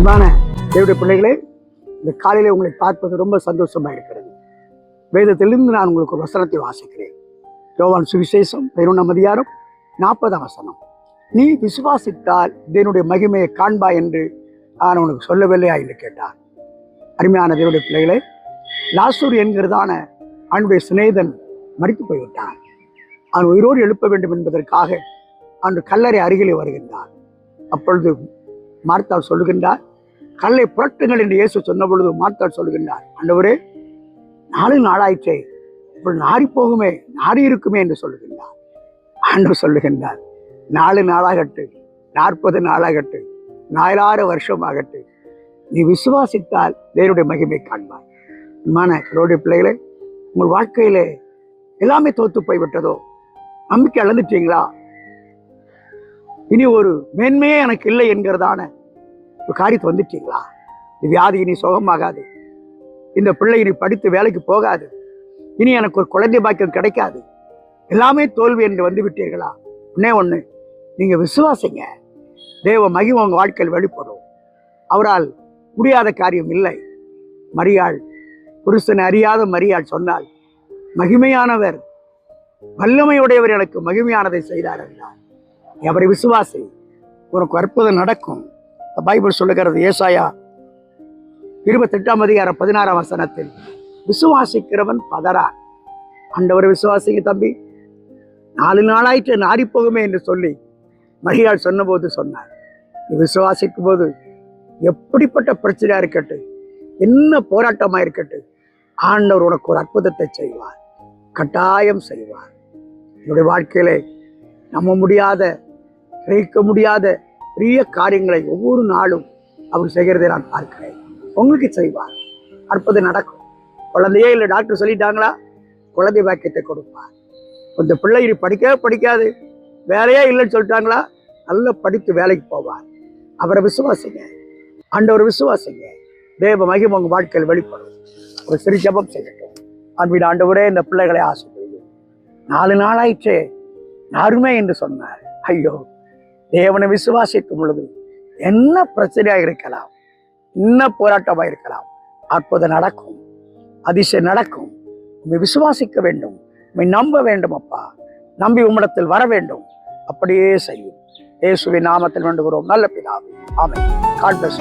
அன்பான தேவடைய பிள்ளைகளே இந்த காலையில் உங்களை பார்ப்பது ரொம்ப சந்தோஷமா இருக்கிறது. வேதத்திலிருந்து நான் உங்களுக்கு ஒரு வசனத்தை வாசிக்கிறேன். யோவான் சுவிசேஷம் பதினொன்றாம் அதிகாரம் நாற்பதாம் வசனம். நீ விசுவாசித்தால் இதனுடைய மகிமையை காண்பா என்று நான் உனக்கு சொல்லவில்லையா? என்று கேட்டார். அருமையான தேவடைய பிள்ளைகளே லாசூர் என்கிறதான அவனுடைய சிநேதன் மறித்து போய்விட்டான். அவன் உயிரோடு எழுப்ப வேண்டும் என்பதற்காக அன்று கல்லறை அருகிலே வருகின்றார் அப்பொழுது மார்த்தால் சொல்லுகின்றார் கல்லை புரட்டுங்கள் என்று இயேசு சொன்ன பொழுது மார்த்தாள் சொல்கின்றார். ஆண்டவரே நாலு நாளாயிற்றே இப்படி நாரி போகுமே நாரி இருக்குமே என்று சொல்லுகின்றார் ஆண்டவர் சொல்லுகின்றார் நாலு நாளாகட்டு நாற்பது நாளாகட்டு நாலாறு வருஷமாகட்டு நீ விசுவாசித்தால் தேவனுடைய மகிமை காண்பாய். மன ரோடைய பிள்ளைகளே உங்கள் வாழ்க்கையிலே எல்லாமே தோத்து போய்விட்டதோ? நம்பிக்கை இழந்துட்டீங்களா? இனி ஒரு மேன்மையே எனக்கு இல்லை என்கிறதான ஒரு காரியத்தை வந்துட்டீங்களா? இந்த வியாதி இனி சுகமாகாது. இந்த பிள்ளை இனி படித்து வேலைக்கு போகாது. இனி எனக்கு ஒரு குழந்தை பாக்கியம் கிடைக்காது. எல்லாமே தோல்வி என்று வந்து விட்டீர்களா? ஒன்னே ஒன்று நீங்க விசுவாசிங்க. தேவ மகிமை உங்க வாழ்க்கையில் வெளிப்படும். அவரால் முடியாத காரியம் இல்லை. மரியாள் புருஷன் அறியாத மரியாள் சொன்னால் மகிமையானவர் வல்லமையுடையவர் எனக்கு மகிமையானதை செய்தார் என்றார். எவரை அவரை விசுவாசி உனக்கு அற்புதம் நடக்கும். பைபிள் சொல்லுகிறது ஏசாயா இருபத்தெட்டாம் அதிகாரம் பதினாறாம் வசனத்தில் விசுவாசிக்கிறவன் பதறான் அண்டவர் விசுவாசிங்க தம்பி. நாலு நாளாயிற்று நாரி போகுமே என்று சொல்லி மரியாள் சொன்னபோது சொன்னார். நீ விசுவாசிக்கும் போது எப்படிப்பட்ட பிரச்சனையா இருக்கட்டும் என்ன போராட்டமா இருக்கட்டும் ஆண்டவர் உனக்கு ஒரு அற்புதத்தை செய்வார் கட்டாயம் செய்வார். என்னுடைய வாழ்க்கையிலே நம்ப முடியாத கிரகிக்க முடியாத பெரிய காரியங்களை ஒவ்வொரு நாளும் அவர் செய்கிறதை நான் பார்க்கிறேன். உங்களுக்கு செய்வார். அற்புதம் நடக்கும். குழந்தையே இல்லை டாக்டர் சொல்லிட்டாங்களா? குழந்தை பாக்கியத்தை கொடுப்பார். இந்த பிள்ளை படிக்கவே படிக்காது. வேலையே இல்லைன்னு சொல்லிட்டாங்களா? நல்லா படித்து வேலைக்கு போவார். அவரை விசுவாசிங்க. ஆண்டவர் விசுவாசிங்க. தேவ மகிம் உங்க வாழ்க்கையில் வெளிப்படும். ஒரு சிறு ஜபம் செய்யட்டும். அன்பின் ஆண்டவரே இந்த பிள்ளைகளை ஆசைப்படுது நாலு நாளாயிற்றே. யாருமே என்று சொன்னார். ஐயோ. தேவனை விசுவாசிக்கும் பொழுது என்ன பிரச்சனையா இருக்கலாம் என்ன போராட்டமாக இருக்கலாம் அற்புதம் நடக்கும் அதிசயம் நடக்கும். உண்மை விசுவாசிக்க வேண்டும் உண்மை நம்ப வேண்டும் அப்பா. நம்பி உம்மிடத்தில் வர வேண்டும். அப்படியே செய்யும். இயேசுவின் நாமத்தில் வேண்டுகிறோம். நல்ல பிதாவே. ஆமை காட் பிளஸ்